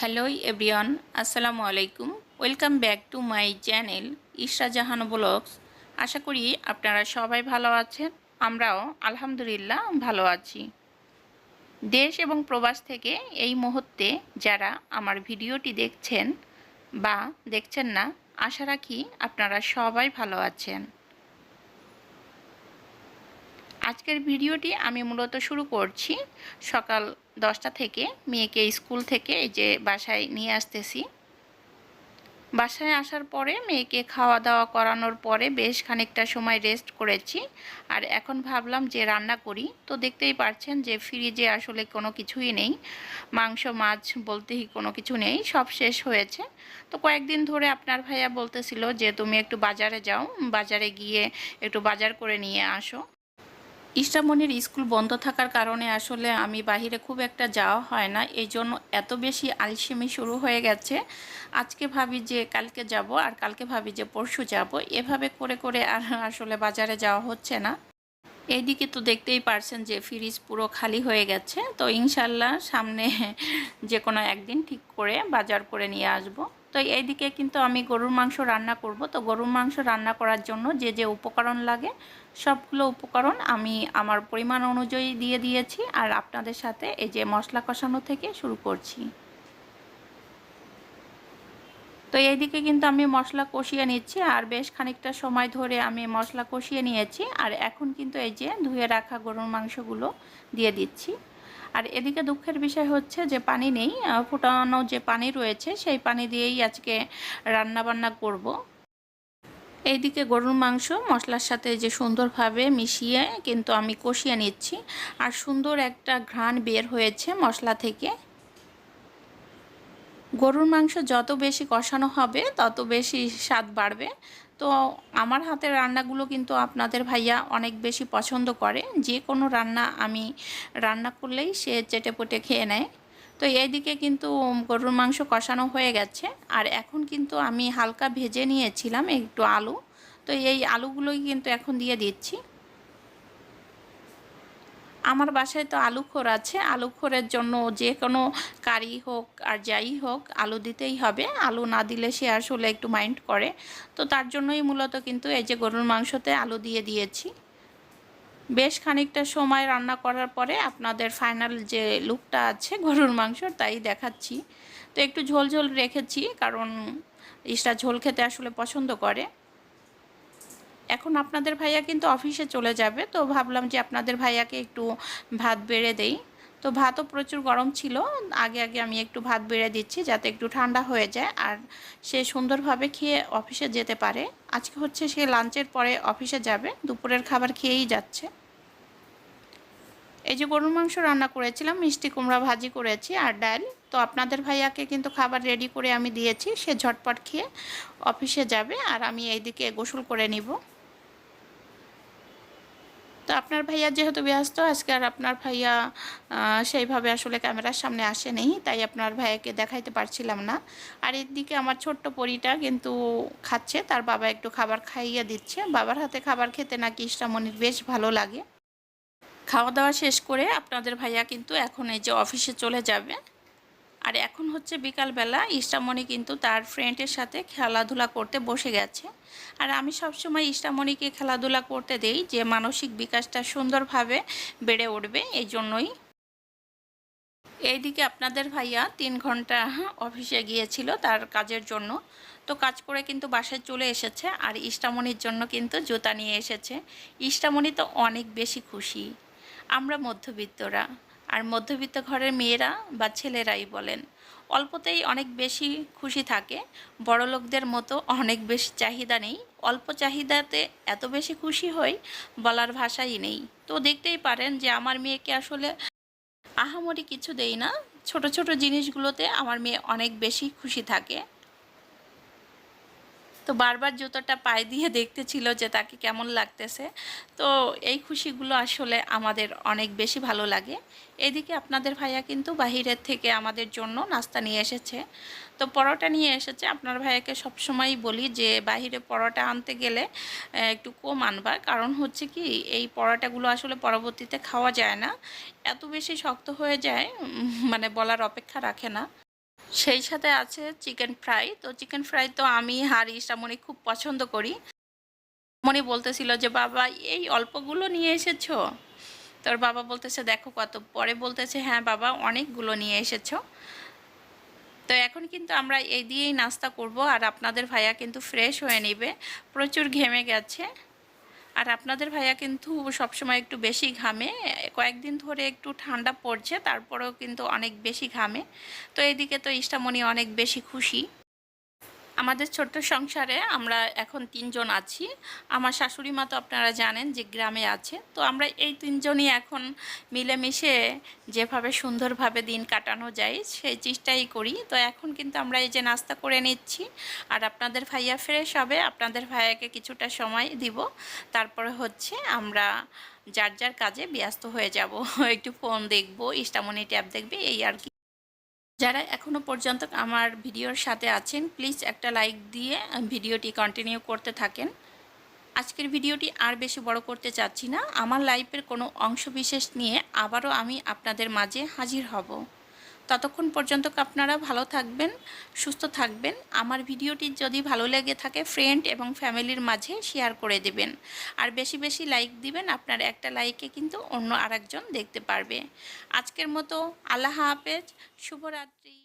Hello everyone আসসালামু আলাইকুম welcome back to my channel Ishra Jahan vlogs আশা করি আপনারা সবাই ভালো আছেন। আমরাও আলহামদুলিল্লাহ ভালো আছি। দেশ এবং প্রবাস থেকে এই মুহূর্তে যারা আমার ভিডিওটি দেখছেন বা দেখছেন না, আশা রাখি আপনারা সবাই ভালো আছেন। আজকের ভিডিওটি আমি মূলত শুরু করছি সকাল দশটা থেকে মেয়েকে স্কুল থেকে এই যে বাসায় নিয়ে আসতেছি। বাসায় আসার পরে মেয়েকে খাওয়া দাওয়া করানোর পরে বেশ খানিকটা সময় রেস্ট করেছি। আর এখন ভাবলাম যে রান্না করি। তো দেখতেই পারছেন যে ফ্রিজে আসলে কোনো কিছুই নেই। মাংস, মাছ বলতেই কোনো কিছু নেই। সব শেষ হয়েছে। তো কয়েকদিন ধরে আপনার ভাইয়া বলতেছিল যে, তুমি একটু বাজারে যাও। বাজারে গিয়ে একটু বাজার করে নিয়ে আসো। ইষ্টামণির স্কুল বন্ধ থাকার কারণে আসলে আমি বাহিরে খুব একটা যাওয়া হয় না এই জন্য এত বেশি আলসেমি শুরু হয়ে গেছে। আজকে ভাবি যে কালকে যাব আর কালকে ভাবি যে পরশু যাব। এভাবে করে করে আর আসলে বাজারে যাওয়া হচ্ছে না। এইদিকে তো দেখতেই পারছেন যে ফ্রিজ পুরো খালি হয়ে গেছে। তো ইনশাল্লাহ সামনে যে কোনো একদিন ঠিক করে বাজার করে নিয়ে আসব। তো এইদিকে কিন্তু আমি গরুর মাংস রান্না করব। তো গরুর মাংস রান্না করার জন্য যে যে উপকরণ লাগে, সবগুলো উপকরণ আমি আমার পরিমাণ অনুযায়ী দিয়ে দিয়েছি। আর আপনাদের সাথে এই যে মশলা কষানো থেকে শুরু করছি। তো এইদিকে কিন্তু আমি মশলা কষিয়ে নিচ্ছি আর বেশ খানিকটা সময় ধরে আমি মশলা কষিয়ে নিয়েছি আর এখন কিন্তু এই যে ধুয়ে রাখা গরুর মাংসগুলো দিয়ে দিচ্ছি। আর এদিকে দুঃখের বিষয় হচ্ছে যে পানি নেই ফুটানো যে পানি রয়েছে সেই পানি দিয়েই আজকে রান্না বান্না করব। এইদিকে গরুর মাংস মশলার সাথে যে সুন্দরভাবে মিশিয়ে কিন্তু আমি কষিয়ে নিচ্ছি। আর সুন্দর একটা ঘ্রাণ বের হয়েছে মশলা থেকে। গরুর মাংস যত বেশি কষানো হবে, তত বেশি স্বাদ বাড়বে। তো আমার হাতের রান্নাগুলো কিন্তু আপনাদের ভাইয়া অনেক বেশি পছন্দ করে। যে কোনো রান্না আমি রান্না করলেই সে চেটে পুটে খেয়ে নেয়। তো এইদিকে কিন্তু গরুর মাংস কষানো হয়ে গেছে। আর এখন কিন্তু আমি হালকা ভেজে নিয়েছিলাম একটু আলু। তো এই আলুগুলোই কিন্তু এখন দিয়ে দিচ্ছি। আমার বাসায় তো আলু খোর আছে। আলু খোরের জন্য যে কোনো কারি হোক আর যাই হোক, আলু দিতেই হবে। আলু না দিলে সে আসলে একটু মাইন্ড করে। তো তার জন্যই মূলত কিন্তু এই যে গরুর মাংসতে আলু দিয়ে দিয়েছি। বেশ খানিকটা সময় রান্না করার পরে আপনাদের ফাইনাল যে লুকটা আছে গরুর মাংসর, তাই দেখাচ্ছি। তো একটু ঝোল ঝোল রেখেছি, কারণ ইসটা ঝোল খেতে আসলে পছন্দ করে। এখন আপনাদের ভাইয়া কিন্তু অফিসে চলে যাবে, তো ভাবলাম যে আপনাদের ভাইয়াকে একটু ভাত বেড়ে দেই। তো ভাতও প্রচুর গরম ছিল, আগে আগে আমি একটু ভাত বেড়ে দিচ্ছি যাতে একটু ঠান্ডা হয়ে যায়, আর সে সুন্দরভাবে খেয়ে অফিসে যেতে পারে। আজকে হচ্ছে সে লাঞ্চের পরে অফিসে যাবে, দুপুরের খাবার খেয়েই যাচ্ছে। এই যে গরুর মাংস রান্না করেছিলাম, মিষ্টি কুমড়া ভাজি করেছি আর ডাল, তো আপনাদের ভাইয়াকে কিন্তু খাবার রেডি করে আমি দিয়েছি, সে ঝটপট খেয়ে অফিসে যাবে, আর আমি এইদিকে গোসল করে নিব। তো আপনার ভাইয়া যেহেতু ব্যস্ত, আজকে আর আপনার ভাইয়া সেইভাবে আসলে ক্যামেরার সামনে আসেনি, তাই আপনার ভাইয়াকে দেখাইতে পারছিলাম না। আর এদিকে আমার ছোট্ট পরিটা কিন্তু খাচ্ছে, তার বাবা একটু খাবার খাইয়ে দিচ্ছে। বাবার হাতে খাবার খেতে নাকি ইষ্টামণির বেশ ভালো লাগে। খাওয়া দাওয়া শেষ করে আপনাদের ভাইয়া কিন্তু এখন এই যে অফিসে চলে যাবে। আর এখন হচ্ছে বিকালবেলা ইষ্টামণি কিন্তু তার ফ্রেন্ডের সাথে খেলাধুলা করতে বসে গেছে। আর আমি সবসময় ইষ্টামণিকে খেলাধুলা করতে দেই, যে মানসিক বিকাশটা সুন্দরভাবে বেড়ে উঠবে এই জন্যই এইদিকে আপনাদের ভাইয়া তিন ঘণ্টা অফিসে গিয়েছিল তার কাজের জন্য। তো কাজ করে কিন্তু বাসায় চলে এসেছে আর ইষ্টামণির জন্য কিন্তু জুতা নিয়ে এসেছে। ইষ্টামণি তো অনেক বেশি খুশি। আমরা মধ্যবিত্তরা। আর মধ্যবিত্ত ঘরের মেয়েরা বা ছেলেরাই বলেন, অল্পতেই অনেক বেশি খুশি থাকে। বড় লোকদের মতো অনেক বেশি চাহিদা নেই। অল্প চাহিদাতে এত বেশি খুশি হই বলার ভাষাই নেই। তো দেখতেই পারেন যে আমার মেয়েকে আসলে আহামরি কিছু দেই না। ছোট ছোট জিনিসগুলোতে আমার মেয়ে অনেক বেশি খুশি থাকে। তো বারবার জুতোটা পায়ে দিয়ে দেখতেছিল যে তাকে কেমন লাগতেছে। তো এই খুশিগুলো আসলে আমাদের অনেক বেশি ভালো লাগে। এদিকে আপনাদের ভাইয়া কিন্তু বাহিরের থেকে আমাদের জন্য নাস্তা নিয়ে এসেছে। তো পরোটা নিয়ে এসেছে। আপনার ভাইয়াকে সবসময় বলি যে বাহিরে পরোটা আনতে গেলে একটু কম আনবা। কারণ হচ্ছে কি, এই পরোটাগুলো আসলে পরবর্তীতে খাওয়া যায় না। এত বেশি শক্ত হয়ে যায় মানে বলার অপেক্ষা রাখে না। সেই সাথে আছে চিকেন ফ্রাই। তো চিকেন ফ্রাই তো আমি, হার ইসামনি খুব পছন্দ করি। মনি বলতেছিল যে, বাবা, এই অল্পগুলো নিয়ে এসেছ? তোর বাবা বলতেছে, দেখো কত। পরে বলতেছে হ্যাঁ বাবা, অনেকগুলো নিয়ে এসেছ। তো এখন কিন্তু আমরা এই দিয়েই নাস্তা করব, আর আপনাদের ভাইয়া কিন্তু ফ্রেশ হয়ে নেবে। প্রচুর ঘেমে গেছে। আর আপনাদের ভাইয়া কিন্তু সবসময় একটু বেশি ঘামে। কয়েকদিন ধরে একটু ঠান্ডা পড়ছে, তারপরেও কিন্তু অনেক বেশি ঘামে। তো এদিকে তো ইষ্টামণি অনেক বেশি খুশি। আমাদের ছোট্ট সংসারে আমরা এখন তিনজন আছি। আমার শাশুড়ি মা তো আপনারা জানেন যে গ্রামে আছে। তো আমরা এই তিনজনই এখন মিলেমিশে যেভাবে সুন্দরভাবে দিন কাটানো যায়, সেই চেষ্টাই করি। তো এখন কিন্তু আমরা এই যে নাস্তা করে নিচ্ছি, আর আপনাদের ভাইয়া ফ্রেশ হবে, আপনাদের ভাইয়াকে কিছুটা সময় দিব। তারপরে হচ্ছে আমরা যার যার কাজে ব্যস্ত হয়ে যাব। একটু ফোন দেখব, ইস্টামনি ট্যাব দেখবে, এই আর কি। যারা এখনও পর্যন্ত আমার ভিডিওর সাথে আছেন প্লিজ একটা লাইক দিয়ে ভিডিওটি কন্টিনিউ করতে থাকেন। আজকের ভিডিওটি আর বেশি বড় করতে চাচ্ছি না। আমার লাইফের কোনো অংশবিশেষ নিয়ে আবারও আমি আপনাদের মাঝে হাজির হব। ততক্ষণ পর্যন্ত আপনারা ভালো থাকবেন, সুস্থ থাকবেন। আমার ভিডিওটি যদি ভালো লেগে থাকে ফ্রেন্ড এবং ফ্যামিলির মাঝে শেয়ার করে দেবেন। আর বেশি বেশি লাইক দিবেন, আপনার একটা লাইকে কিন্তু অন্য আরেকজন দেখতে পারবে। আজকের মতো আল্লাহ হাফেজ, শুভরাত্রি।